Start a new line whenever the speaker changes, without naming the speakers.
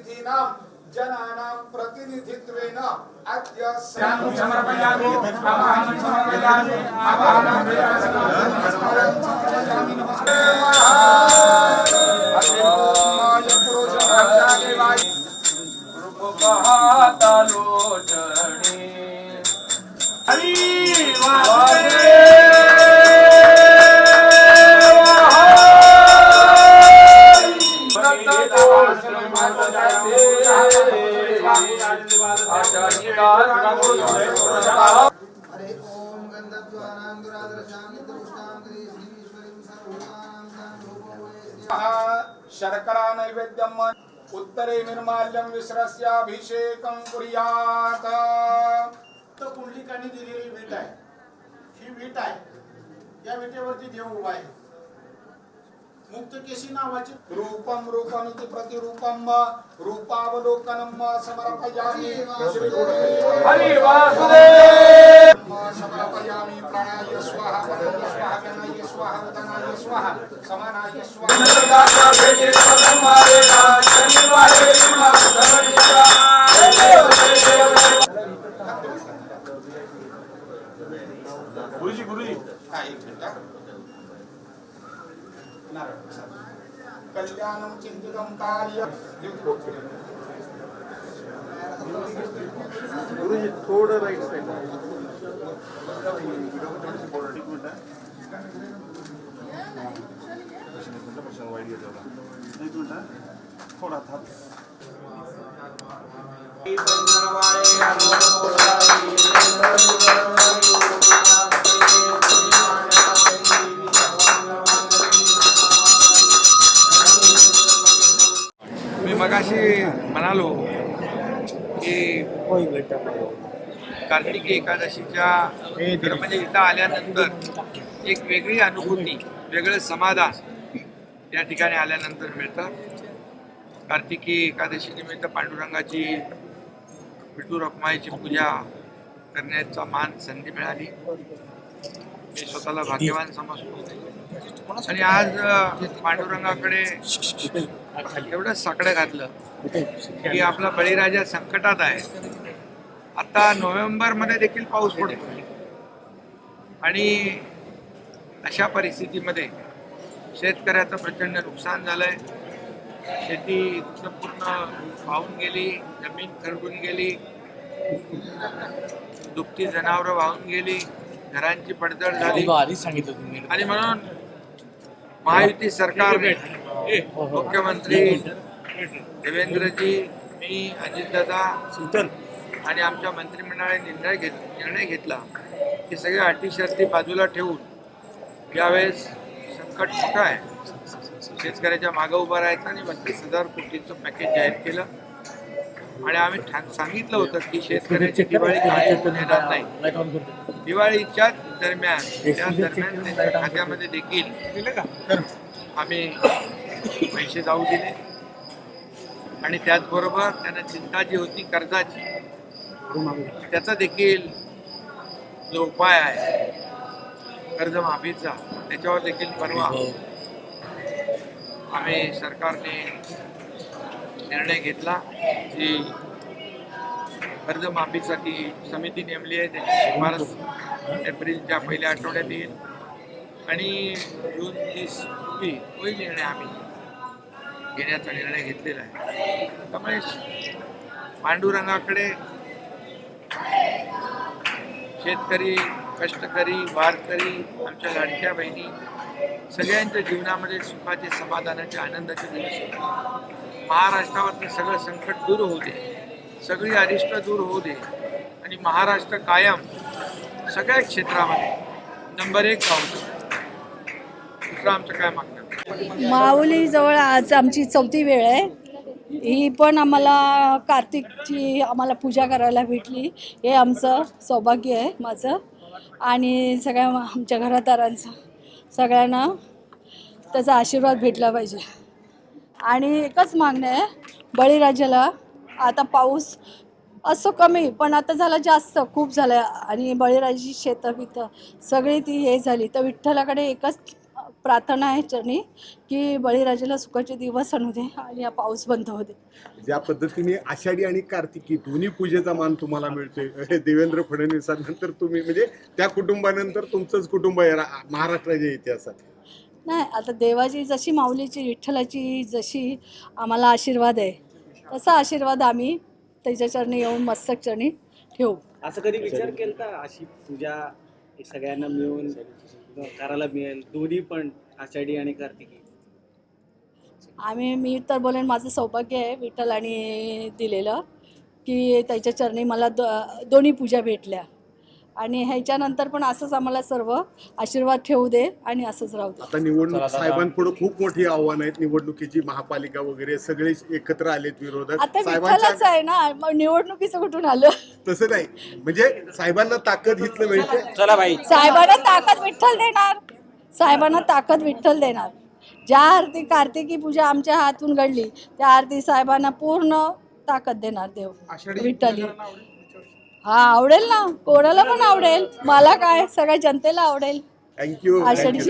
प्रतिनिधीनां जनानां प्रतिनिधित्वेन अद्य
समर्पयामि आवाहनं समर्पयामि आवाहनं
हरे
शर्करा नैवेद्यम उत्तरे निर्माल्यं विश्रस्याभिषेकं कुर्यात्
तर कुंडलिकाने दिलेली वीट आहे. ही वीट आहे. या विटेवरती देव उभा आहे. मुक्तकेशी नावाची
रूपं रूपमिति प्रतिरूपं रूपावलोकनं समर्पयामि।
हरि वासुदेव
समर्पयामि। प्राणाय स्वाहा स्वाहा गणाय स्वाहा उदनाय स्वाहा समानाय स्वाहा। हा, एक मिनिट नारळ कल्याणं चिंतितं कार्य
गुरुजी थोडं राईट साईड एक मिनिट थोडा थांब
की कार्तिकी एकादशीच्या म्हणजे इथं आल्यानंतर एक वेगळी अनुभूती वेगळं समाधान या ठिकाणी आल्यानंतर मिळतं. कार्तिकी एकादशी निमित्त पांडुरंगाची विठू रखमाईची पूजा करण्याचा मान संधी मिळाली. मी स्वतःला भाग्यवान समजतो. आणि आज पांडुरंगाकडे एवढं साकडं घातलं. की आपला बळीराजा संकटात आहे. आता नोव्हेंबरमध्ये देखील पाऊस पडतो आणि अशा परिस्थितीमध्ये शेतकऱ्याचं प्रचंड नुकसान झालंय. शेती पूर्ण वाहून गेली जमीन खरडून गेली. दुभती जनावरं वाहून गेली. घरांची पडझड झाली. आणि म्हणून महायुती सरकारने मुख्यमंत्री देवेंद्रजी मी अजितदादा आणि आमच्या मंत्रिमंडळाने निर्णय घेत निर्णय घेतला की सगळ्या अटी शर्ती बाजूला ठेवून यावेळेस संकट मोठं आहे. शेतकऱ्याच्या मागं उभं राहायचं आणि बत्तीस हजार कोटीचं पॅकेज जाहीर केलं. आणि आम्ही सांगितलं होतं की शेतकऱ्याची दिवाळी येणार नाही. दिवाळीच्या दरम्यान त्या दरम्यान त्यांच्या खात्यामध्ये देखील आम्ही पैसे जाऊ दिले. आणि त्याचबरोबर त्यांना चिंता जी होती कर्जाची त्याचा देखील जो उपाय आहे कर्जमाफीचा त्याच्यावर देखील परवा आम्ही सरकारने निर्णय घेतला की कर्जमाफीसाठी समिती नेमली आहे त्याची शिफारस एप्रिलच्या पहिल्या आठवड्यात येईल. आणि जून तीस तोही निर्णय आम्ही. घेण्याचा निर्णय घेतलेला आहे. त्यामुळे पांडुरंगाकडे शेतकरी कष्टकरी वारकरी आमच्या लाडक्या बहिणी सगळ्यांच्या जीवनामध्ये सुखाचे समाधानाचे आनंदाचे दिवस होते. महाराष्ट्रावरती सगळं संकट दूर होऊ दे. सगळी अरिष्ट दूर होऊ दे. आणि महाराष्ट्र कायम सगळ्या क्षेत्रामध्ये नंबर एक राहू दे. दुसरं आमचं काय मागणं?
माऊली जवळ आज आमची चौथी वेळ आहे. ही पण आम्हाला कार्तिकची आम्हाला पूजा करायला भेटली. हे आमचं सौभाग्य आहे माझं. आणि सगळ्या आमच्या घरादारांचं सगळ्यांना त्याचा आशीर्वाद भेटला पाहिजे. आणि एकच मागणं आहे बळीराजाला आता पाऊस असो कमी पण आता झाला जास्त खूप झालं आणि बळीराजाची शेतं बितं सगळी ती हे झाली. तर विठ्ठलाकडे एकच प्रार्थना आहे चरणी की बळीराजाला सुखाचे दिवस आणू दे आणि हा पाऊस बंद होऊ दे.
ज्या पद्धतीने आषाढी आणि कार्तिकी दोन्ही पूजेचा मान तुम्हाला मिळतोय देवेंद्र फडणवीसांनंतर तुम्ही म्हणजे त्या कुटुंबानंतर तुमचंच कुटुंब आहे रा- महाराष्ट्राच्या इतिहासात.
नाही आता देवाची जशी माऊलीची विठ्ठलाची जशी आम्हाला आशीर्वाद आहे तसा आशीर्वाद आम्ही त्याच्या चरणी येऊन मस्तक चरणी ठेवू.
असं कधी विचार केला अशी पूजा हे सगळ्यांना मिळून? करायला मिळेल. दोन्ही पण आषाढी आणि कार्तिकी.
आम्ही मी तर बोलेन माझं सौभाग्य आहे विठ्ठल आणि दिलेलं की त्याच्या चरणी मला दो दोन्ही पूजा भेटल्या. आणि ह्याच्यानंतर पण असंच आम्हाला सर्व आशीर्वाद ठेवू दे आणि असंच राहू दे.
आता निवडणूक साहेबांपुढे खूप मोठी आव्हान आहेत. निवडणुकीची महापालिका वगैरे सगळे एकत्र आलेत विरोधक.
आता विठ्ठलच आहे ना मग निवडणुकीचं कुठून आलं?
तसं नाही. म्हणजे साहेबांना ताकद हितलं मिळते
चला. भाई
साहेबांना ताकद विठ्ठल देणार. साहेबांना ताकद विठ्ठल देणार. ज्या आरती कार्तिकी पूजा आमच्या हातून घडली त्या आरती साहेबांना पूर्ण ताकद देणार देव. विठ्ठली. हा आवडेल ना? कोणाला पण आवडेल. मला काय? सगळ्या जनतेला आवडेल.
थँक्यू
आषाढी